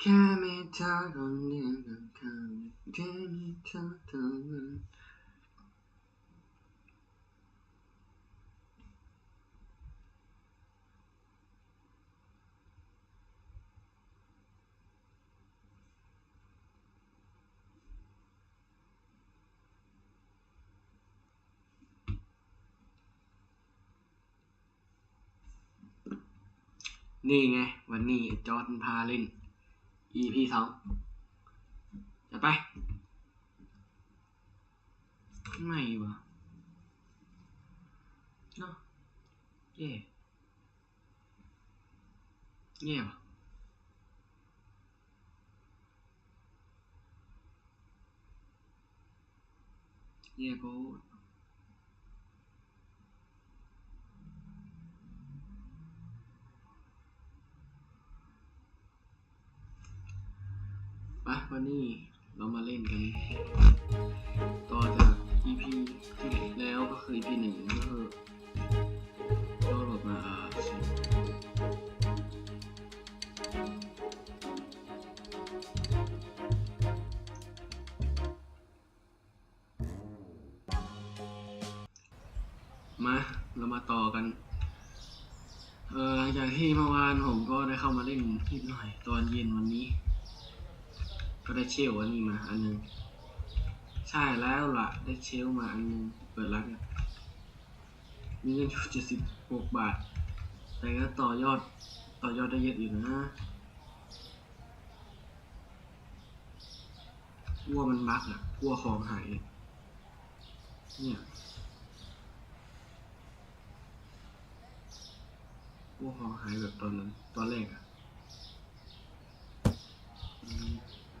แค่มีเธอคนเดียวกับเขาแค่มีเธอเท่านั้นนี่ไง วันนี้จอร์ดมันพาเล่น EP สองจะไปไม่วะ เนาะแย่แย่วะแย่โกูไปวันนี้เรามาเล่นกัน ต่อจาก EP ที่แล้วก็คือ EP หนึ่งก็คือก็หลดมาอ่ามาเรามาต่อกัน เออหลังจากที่เมื่อวานผมก็ได้เข้ามาเล่นนิดหน่อย ตอนเย็นวันนี้ ก็ได้เชลอันนี้มาอันหนึงใช่แล้วล่ะ ได้เชลมาอันนึงเปิดร้านเนี่ยมีเงินอยู่เจ็ดสิบหกบาท แต่ก็ต่อยอดต่อยอดได้เยอะอยู่นะกลัวมันบักอะกลัวของหายเนี่ยกลัวของหายแบบตอนนั้นตอนแรกอะ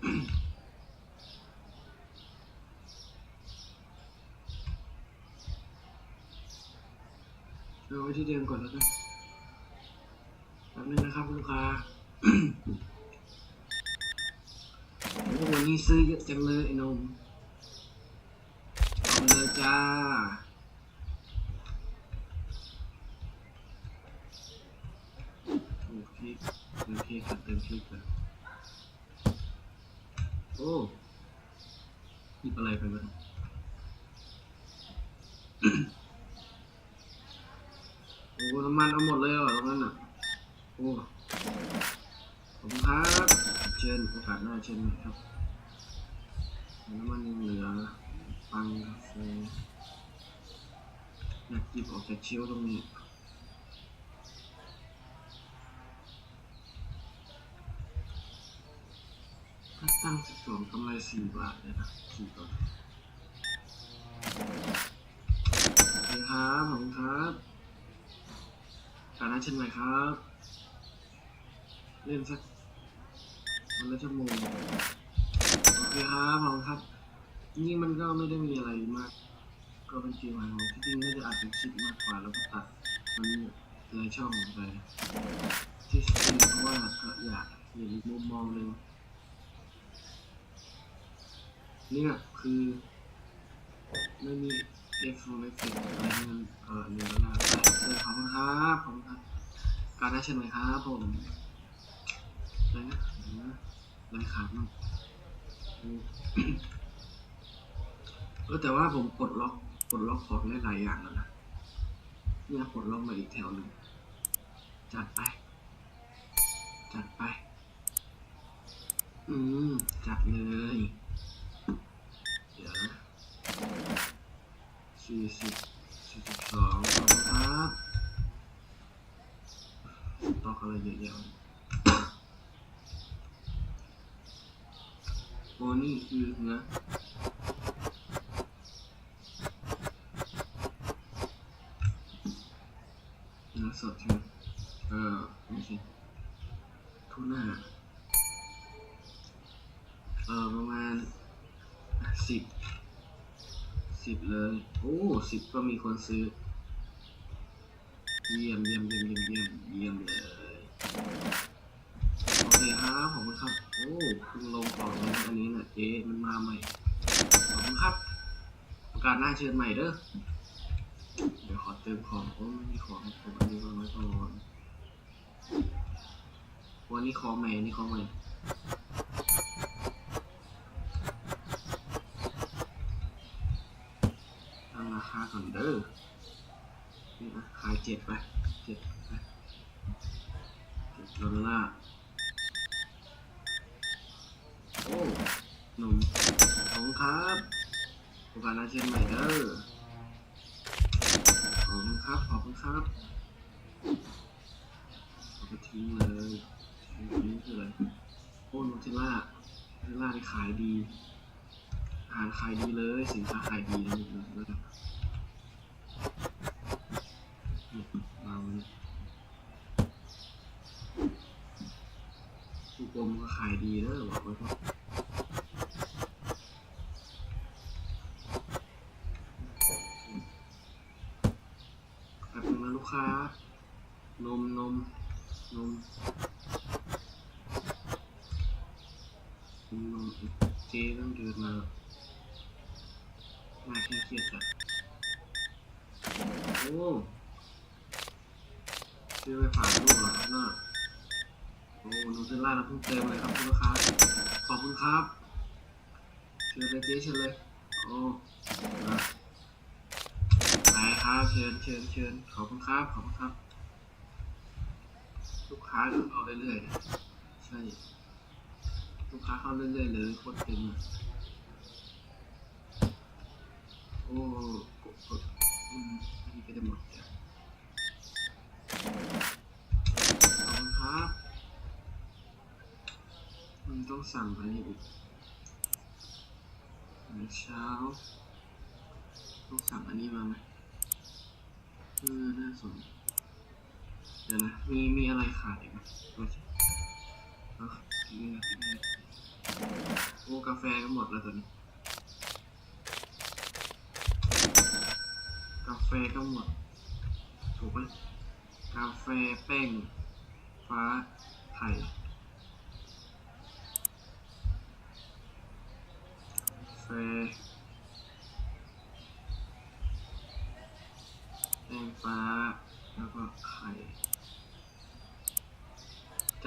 เอาไว้ที่เดิมก่อนแล้วกันแป๊บนึงนะครับลูกค้าโอ้วันนี้ซื้อเยอะจังเลยไอ้นมเอาเลยจ้าโอเคเติมพริกครับเติมพริกครับ โอ้หยิบอะไรไปบ้างโอ้น้ำมันเอาหมดเลยเหรอตรงนั้นอะ โอ้ขอบคุณครับเชิญโอกาสหน้าเชิญครับ น้ำมันยังเหลือปังกาแฟอยากหยิบออกจากเชลฟ์ตรงนี้ ตั้งสิบสองกำไรสี่บาทเลยนะสี่บาทโอเคครับขอบคุณครับการนัดเช่นไรครับ เล่นสักวันละชั่วโมงโอเคครับผมครับจริงๆมันก็ไม่ได้มีอะไรมาก ก็เป็นเกมใหม่ของที่จริงก็จะอัดเป็นคลิปมากกว่าแล้วก็ตัดมันในช่องไปที่จริงเพราะว่าก็อยากเห็นมุมมองหนึ่ง เนี่ยคือไม่มีเอฟเฟกต์อะไรทั้งนั้นเออเนื้อหน้าใส่เออขอบคุณครับขอบคุณครับการได้เช่นไหมครับผมอะไรนะนะอะไรขาดมั่งโอ้เออแต่ว่าผมกดล็อกกดล็อกของได้หลายอย่างแล้วนะเนี่ยกดล็อกมาอีกแถวหนึ่งจัดไป จัดไป อืม จัดเลย เดี๋ยวนะ สี่สิบสี่สิบสองครับตอกอะไรเยอะแยะวะโอ้นี่คือเนื้อเนื้อสดใช่ไหมเออไม่ใช่ทูน่าเออประมาณสิบสิ บเลย โอ้สิบก็มีคนซื้อ เยี่ยมเยี่ยมเยี่ยมเยี่ยมเยี่ยมเยี่ยมเลย โอเคครับขอบคุณครับ โอ้เพิ่งลงขอเลยนะอันนี้นะเอ๊ะมันมาใหม่ ขอบคุณครับ ประกาศหน้าเชิญใหม่เด้อ เดี๋ยวขอเติมของ โอ้ไม่มีของผมอันนี้วางไว้ก่อนวันนี้ของใหม่อันนี้ของใหม่ ตั้งราคา ก่อนเด้อนี่นะขายเจ็ดไปเจ็ดไปเจ็ดดอลลาร์โอ้หนุ่มขอบคุณครับโอกาสหน้าเช่นใหม่เด้อขอบคุณครับ ขอบคุณครับเอาไปทิ้งเลยทิ้งคืออะไรโอ้นูเทล่านูเทลล่านี่ขายดีอาหารขายดีเลย สินค้าขายดีเลยนูเทลล่า มาวันนี้ผู้กลมก็ ขายดีเด้อบอกไว้ก่อนแป๊บนึงนะลูกค้า นมนมนมนมเจ๊ต้องเดินมามาที่เครียดจ้ะโอ้ซื้อไปฝากลูกเหรอครับน่า โอ้นูเทลล่าน้ำเพิ่งเติมเลยครับคุณลูกค้าขอบคุณครับเชิญเลยเจ๊เชิญเลยโอ้นะไปครับเชิญเชิญเชิญขอบคุณครับขอบคุณครับ ลูกค้าเข้าเรื่อยๆใช่ลูกค้าเข้าเรื่อยๆเลยโคตรเต็มอะโอ้กดกดอืมอันนี้ก็จะหมดจ้ะ ขอบคุณครับมัน ต้องสั่งไปนี่อีกเช้า ต้องสั่งอันนี้มาไหมเออน่าสนเดี๋ยวนะมีมีอะไรขายอีกไหมดูสิเอานี่นะนี่โอ้กาแฟก็หมดแล้วตอนนี้ กาแฟก็หมด ถูกไหมกาแฟแป้งฟ้าไข่าแฟแป้งฟ้า แล้วก็ไข่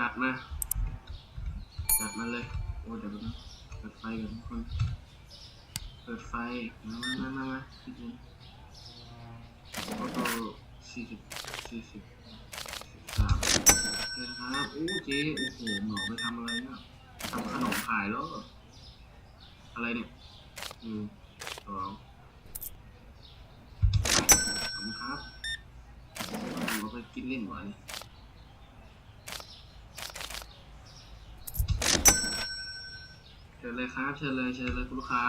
จัดมา จัดมาเลย โอ้เดี๋ยวนะเปิดไฟกันทุกคน เปิดไฟ มามามามามาพี่จินออโต้สี่สิบสี่สิบสามเชิญครับโอ้เจ๊โอ้โหเหมาไปทำอะไรเนี่ยทำขนมขายแล้วอะไรเนี่ยหนึ่งสองขอบคุณครับเอาไปกินเล่นหวานเชิ ญเลยครับ เชิญเลย เชิญเลยคุณลูกค้า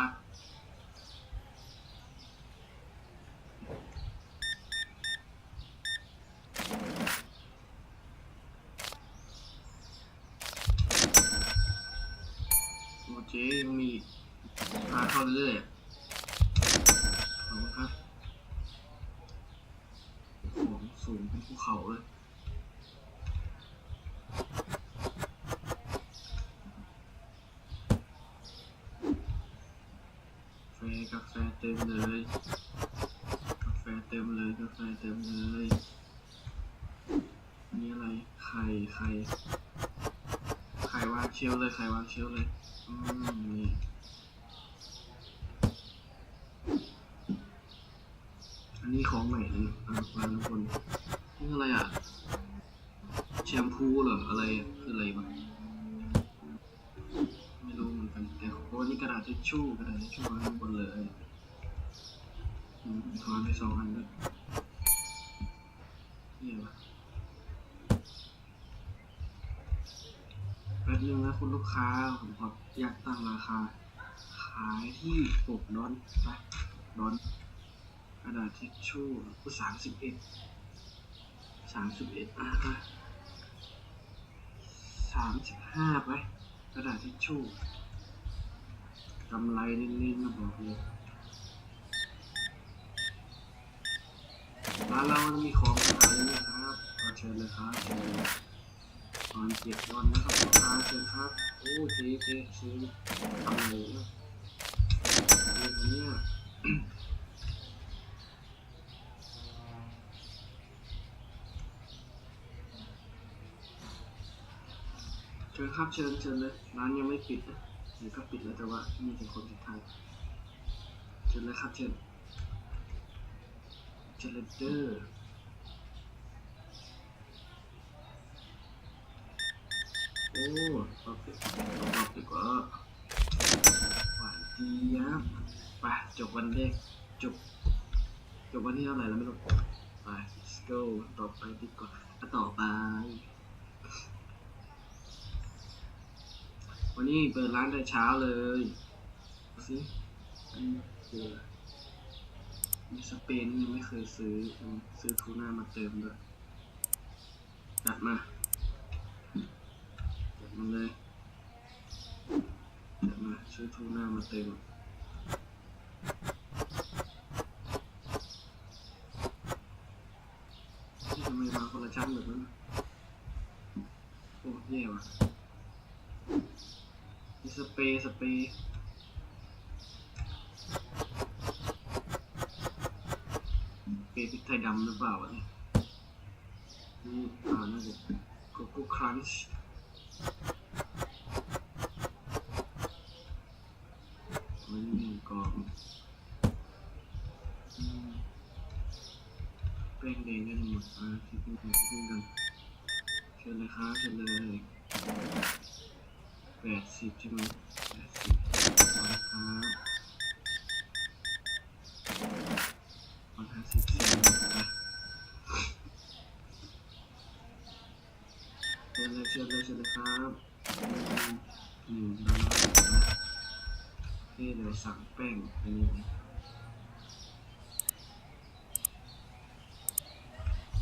โอ้เจ๊ยังมีพาเข้าเรื่อยขอบคุณครับของสูงเป็นภูเขาเลย กาแฟกาแฟเต็ มเลยกาแฟเต็มเลยกาแฟเต็มเลยนี่อะไรไข่ไข่ไข่วางเชลฟ์เลยไข่วางเชลฟ์เลยอืมนี่อันนี้ของใหม่เลยอะวาทุกคนนี่อะไรอะแชมพูเหรออะไรอะคืออะไรวะไม่รู้เหมือนกันแต่โอ้นี่กระดาษทิชชู่กระดาษทิชชู่วางข้างบนเลย อืมทอนไปสองอันด้วยนี่วะแป๊บนึงนะคุณลูกค้า ผมขออยากตั้งราคา ขายที่ปกดอนไปดอนกระดาษทิชชู่กูสามสิบเอ็ดสามสิบเอ็ดอะอะสามสิบห้าไปกระดาษทิชชู่กำไรนิ่งๆนะบอกเลย ร้านเรามีของขายเลยนะครับขอเชิญเลยครับเชิญเลยตอนเจ็ดวันนะครับลูกค้าเชิญครับโอ้เจ๊เจ๊เจ๊ทำอะไรนี่เจ๊คนเนี้ยเชิญครับเชิญเชิญเลยร้านยังไม่ปิดนะหรือก็ปิดแล้วแต่ว่านี่เป็นคนสุดท้ายเชิญเลยครับเชิญ เชิญเลยเด้อโอ้รอบปิดรอบดีกว่าหวานเจี๊ยบไปจบวันแรกจบจบวันที่เท่าไหร่แล้วไม่รู้ไป let's go ต่อไปดีกว่าอะต่อไป วันนี้เปิดร้านแต่เช้าเลยดูสิอันนี้คือมี สเปนยังไม่เคยซื้อ ซื้อทูน่ามาเติมด้วยจัดมาจัดมาเลยจัดมาซื้อทูน่ามาเติมนี่ทำไมมาคนละชั้นแบบนั้นโอ้แย่ว่ะสเปย์สเปรย์เปรย์ พริกไทยดำหรือเปล่าวะเนี่ยนี่อ่าน่าจะโกโก้ครันช์มันหนึ่งกล่องอืมแป้งแดงกันหมดอ่าคิดดูกันคิดดูกันเชิญเลยครับเชิญเลยแปดสิบใช่ไหมแปดสิบครับร้อยห้าสิบเซนไปเชิญเลยเชิญเลยเชิญเลยครับอืมหนึ่งดอลลาร์นะเฮ้เดี๋ยว สั่งแป้งอันนี้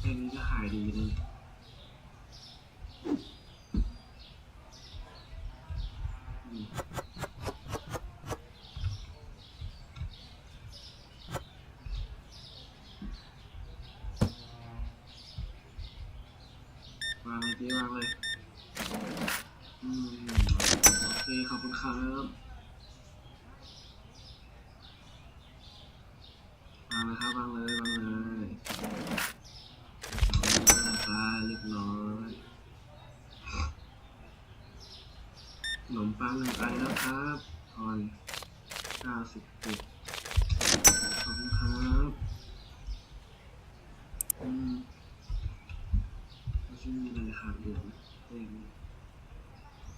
แป้งนี้ก็ขายดีเลยมาเลยเจ๊วาเลยอืมโอเคขอบคุณครับวางเลยครับวางเลยวางเลยตายเรียบร้อยขนมปังหนึ่งอันแล้วครับทอนเก้าสิบเจ็ดขอบคุณครับอืมไม่ใช่มีอะไรขาดเหลือไหมแป้ง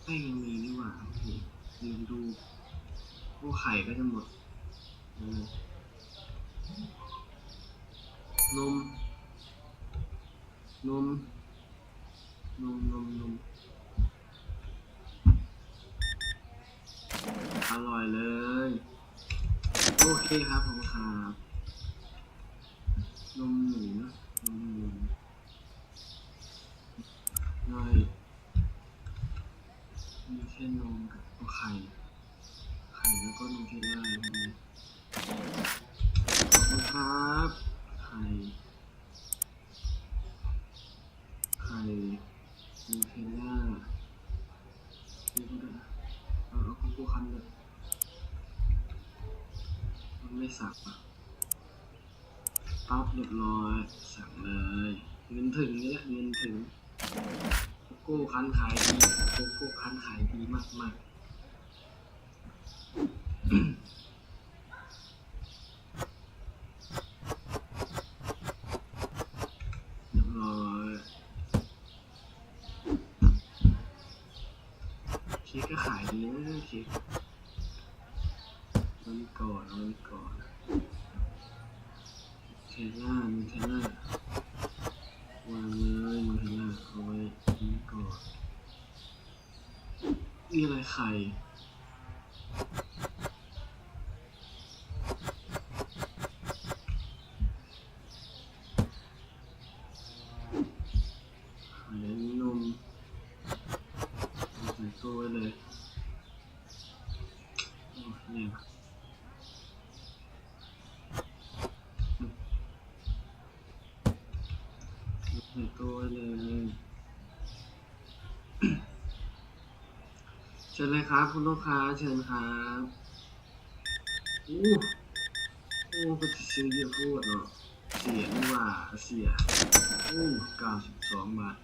แป้งยังมีนี่หว่าโอเคลืมดูพวกไข่ก็จะหมดเออนม นม นม นม นม อร่อยเลย โอเคครับผมครับนมหมูนะนมหมูย่อยมีแค่นมกับตัวไข่ ไข่แล้วก็นมเทลล่าใช่ไหมขอบคุณครับ ไข่ ไข่นมเทลล่านี่ก็ได้นะเอาเอาของกูคันเลย มันไม่สับอะปั๊บเรียบร้อย สั่งเลย เงินถึงนี่แหละเงินถึงโก โก้คันขายดีโกโก้คันขายดีมากมากเค้กก็ขายดีนะเค้กวันก่อนวันก่อนเทล่ามีเทล่าวางเลยมีเทล่าเอาไว้นี่ก่อนนี่อะไรไข่ไข่อันนี้นมเอาใส่ตู้ไว้เลยโอ้เนี่ย ใส่ ตัวเลยเชิญเลยครับ คุณลูกค้าเชิญครับอู้โอ้ก็จะซื้อเยอะพูดเนาะเสียนี่ว่าเสียอู้เก้าสิบสองบาท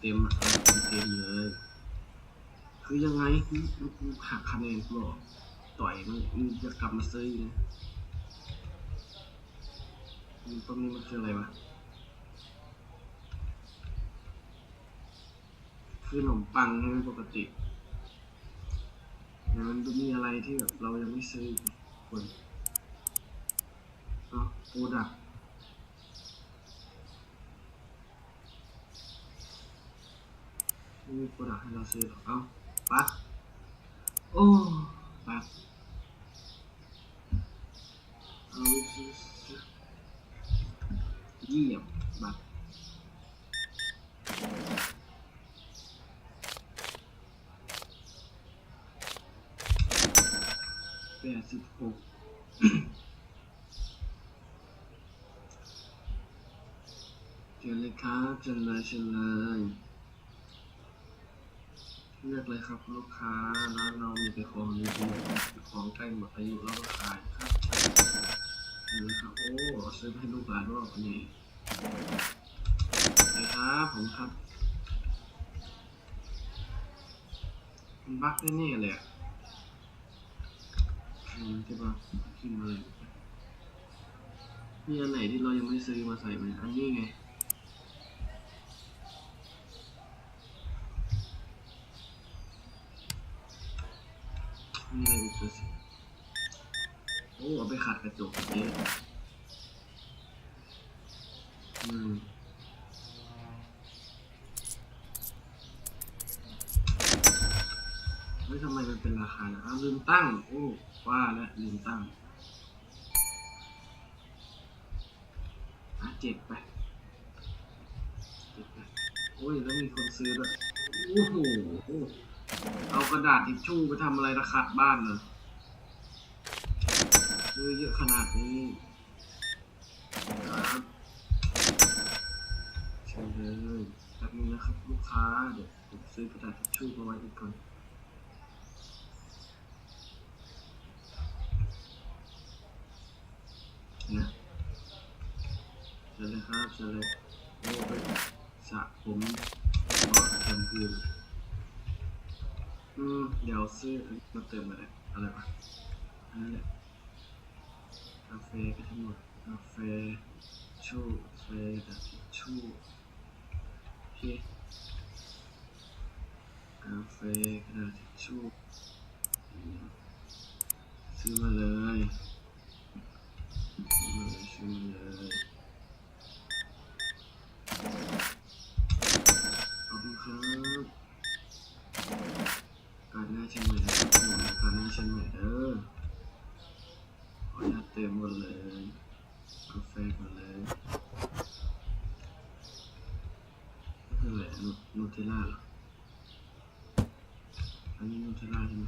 เต็มเต็มเต็มเลย คือยังไงกูหักคะแนนกูเหรอต่อยมันมึงจะกลับมาซื้ออีกนะมึงตรงนี้มันคืออะไรวะ คือขนมปังใช่ปกติแต่มันมีอะไรที่แบบเรายังไม่ซื้อคนเนาะโปรดักมีโปรดักให้เราซื้อหรอเอ้าปักโอ้ปักเอาไปซื้อเยี่ยมบัก แปดสิบหก เชิญเลยครับเชิญเลยเชิญเลย เลือกเลยครับลูกค้า ร้านเรามีแต่ของดีๆของใกล้หมดอายุแล้วก็ขายครับเชิญเลยครับ โอ้ซื้อให้ลูกหลานว่าวันนี้ไปครับผมครับมันบั๊กแน่ๆเลยอะอืมใช่ปะกินมาเลยมีอันไหนที่เรายังไม่ซื้อมาใส่ไหมอันนี้ไง มีอะไรอีกตัวสิโอ้เอาไปขัดกระจกเจ๊อืมเฮ้ยทำไมมันเป็นราคานะอ้าวลืมตั้ง โอ้ว่าแล้วลืมตั้งอะเจ็บไปเจ็บไปโอ้ยแล้วมีคนซื้อด้วยโอ้โหเอากระดาษทิชชู่ไปทำอะไรระคัดบ้านเลย ซื้อเยอะขนาดนี้ครับเชิญเลยแป๊บนึงนะครับลูกค้า เดี๋ยวผมซื้อกระดาษทิชชู่มาไว้อีกก่อนนะเชิญเลยครับเชิญเลยโอ้ไปสระผมก็แชมพูอืมเดี๋ยวซื้อมาเติมอะไรอะไรวะอันนี้แหละาแฟก็ทั้งหมดกาแฟชูกาแฟกระติชูโอเคกาแฟกระติชูซื้อมาเลยซื้อมาเลยซื้อมาเลยขอบคุณครับการหน้าเชียงใหม่นะครับผมการหน้าเชียงใหม่เด้อขออนุญาตเติมหมดเลยกาแฟก่อนเลยนี่คืออะไรนูนูเทลล่าเหรออันนี้นูเทลล่าใช่ไหม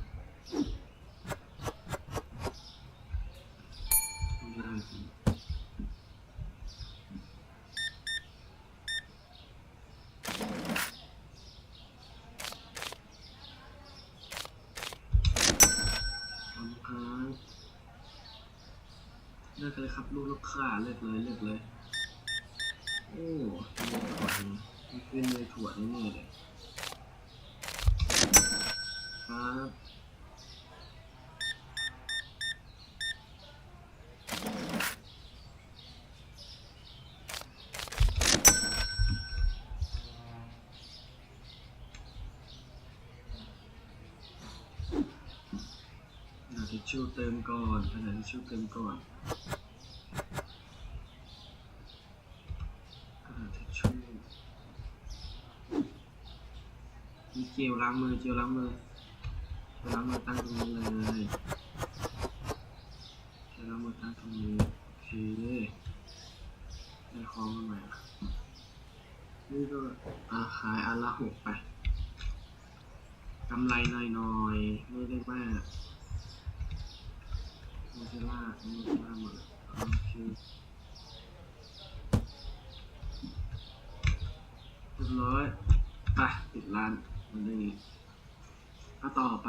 นูเทลล่าจริงขอบคุณครับเลือกเลยครับลูกลูกค้าเลือกเลยเลือกเลย โอ้มีถั่วนี่มันเป็นเลยถั่วนี่เลยครับทิชชู่เติมก่อนกระดทิชชู่เติมก่อนกระดาษทิชชู่มีเจ ลล้างมือเจลล้างมือเจลล้างมือตั้งตรงนี้เลยเจลล้างมือตั้งตรงนี้โอเคได้ของมาใหม่นี่ก็อาขายอันละหกไปกำไรหน่อยๆไม่ได้มากมูเทล่ามูเทล่าหมดโอเคเรียบร้อยไปปิดร้าน นนี้ก็ต่อไป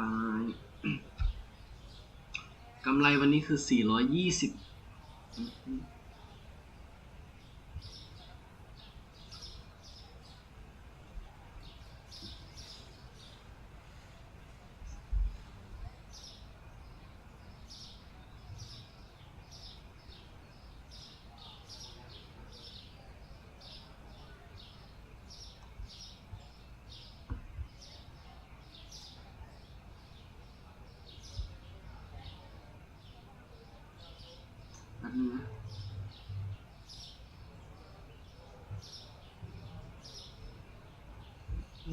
กำไรวันนี้คือ 420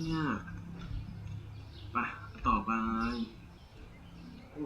เนี่ยไปต่อไป โอ้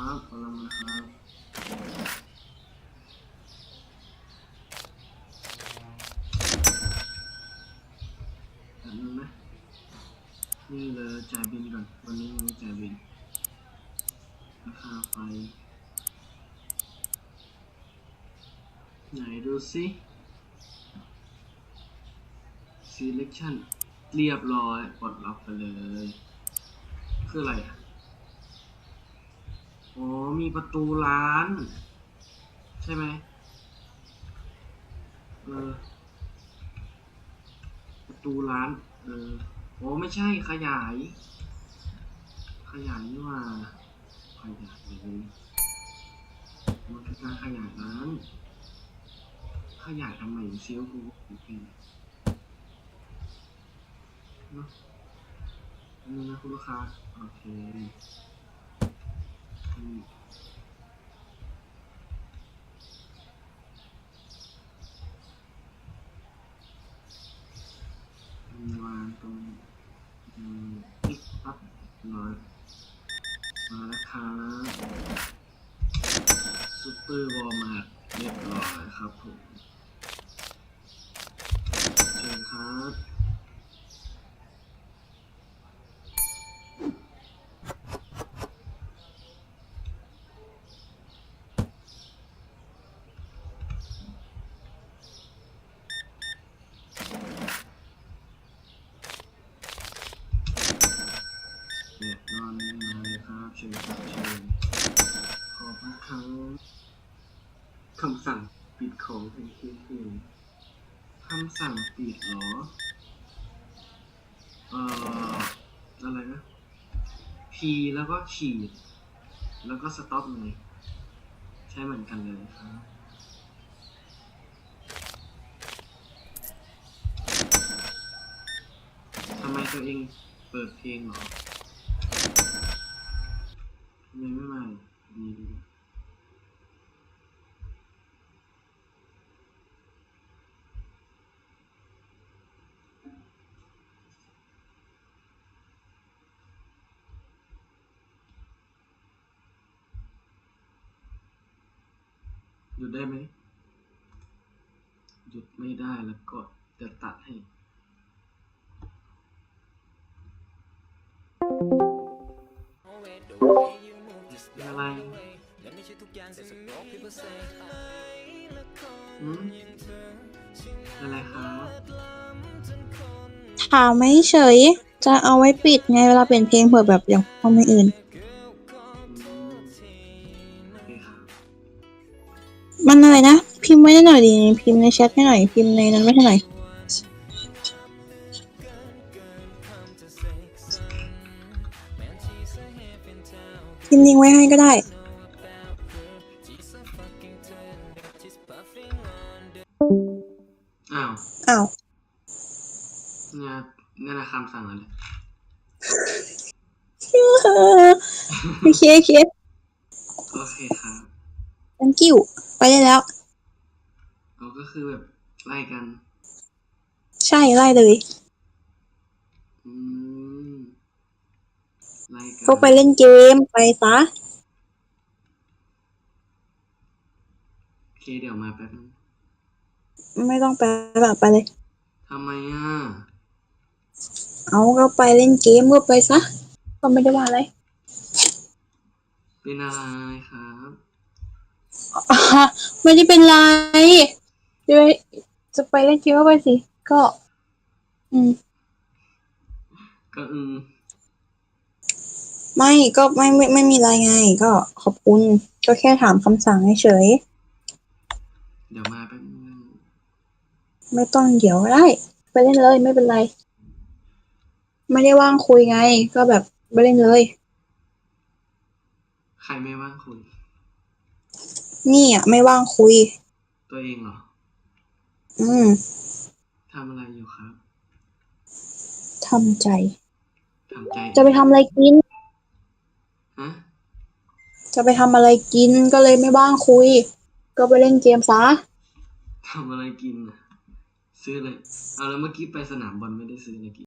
ครับเอาลงมาครับแบบนึงนะนี่เลยจ่ายบินก่อนวันนี้ยังไม่จ่ายบินราคาไฟไหนดูสิ selection เรียบร้อยปลดล็อกไปเลย คืออะไรอะ อ๋อมีประตูร้าน ใช่ไหมเออ ประตูร้าน เออโอ้ไม่ใช่ขยาย ขยายนี่ว่า ขยายเลยมันคือการขยายร้าน ขยายทำไมเซียวกูโอเคนะนี่นะคุณลูกค้า โอเค วางตรงติ๊กปั๊บร้อยมาแล้วครับซูเปอร์วอลมาร์เรียบร้อยครับผมเชิญครับำสั่งปิดของเป็นเที่ยงคำสั่งปิดเหรอ เอ่อ อะไรนะ P แล้วก็ขีด แล้วก็สต็อปเลย ใช้เหมือนกันเลยครับทำไมตัวเองเปิดเพลงเหรอทำไมไม่มาดีดี หยุดได้ไหมหยุดไม่ได้แล้วก็จะตัดให้อะไรอะไรครับถามไม่เฉย จะเอาไว้ปิดไงเวลาเปลี่ยนเพลงเผื่อแบบอย่างคนอื่น มันอะไรนะ พิมพ์ไว้ให้หน่อยดิพิมพ์ในแชทให้หน่อย พิมพ์ในนั้นไว้ให้หน่อยพิมพ์ลิงก์ไว้ให้ก็ได้ อ้าวอ้าวเนี่ยเนี่ยนะคำสั่งอะไรโอเคโอเคโอเคครับ thank you ไปได้แล้ว เราก็คือแบบไล่กัน ใช่ไล่เลย อืม ไล่กันก็ไปเล่นเกมไปซะ โอเคเดี๋ยวมาแป๊บนึงไม่ต้องไปแบบไปเลย ทำไมอะ เอาก็ไปเล่นเกมก็ไปซะ ก็ไม่ได้ว่าอะไร เป็นอะไรครับอะ ไม่ได้เป็นไรจะไปจะไปเล่นเกมก็ไปสิ ก็ อืม ก็อืม ไม่ก็ไม่ไม่ไม่มีอะไรไง ก็ขอบคุณ ก็แค่ถามคำสั่งเฉย เดี๋ยวมาแป๊บนึงไม่ต้องเดี๋ยวได้ ไปเล่นเลยไม่เป็นไร ไม่ได้ว่างคุยไง ก็แบบไปเล่นเลย ใครไม่ว่างคุย นี่อะไม่ว่างคุย ตัวเองเหรออืมทำอะไรอยู่ครับทำใจ ทำใจจะไปทำอะไรกิน ฮะจะไปทำอะไรกินก็เลยไม่ว่างคุย ก็ไปเล่นเกมซะทำอะไรกินน่ะซื้ออะไรเอาแล้วเมื่อกี้ไปสนามบอลไม่ได้ซื้ออะไรกิน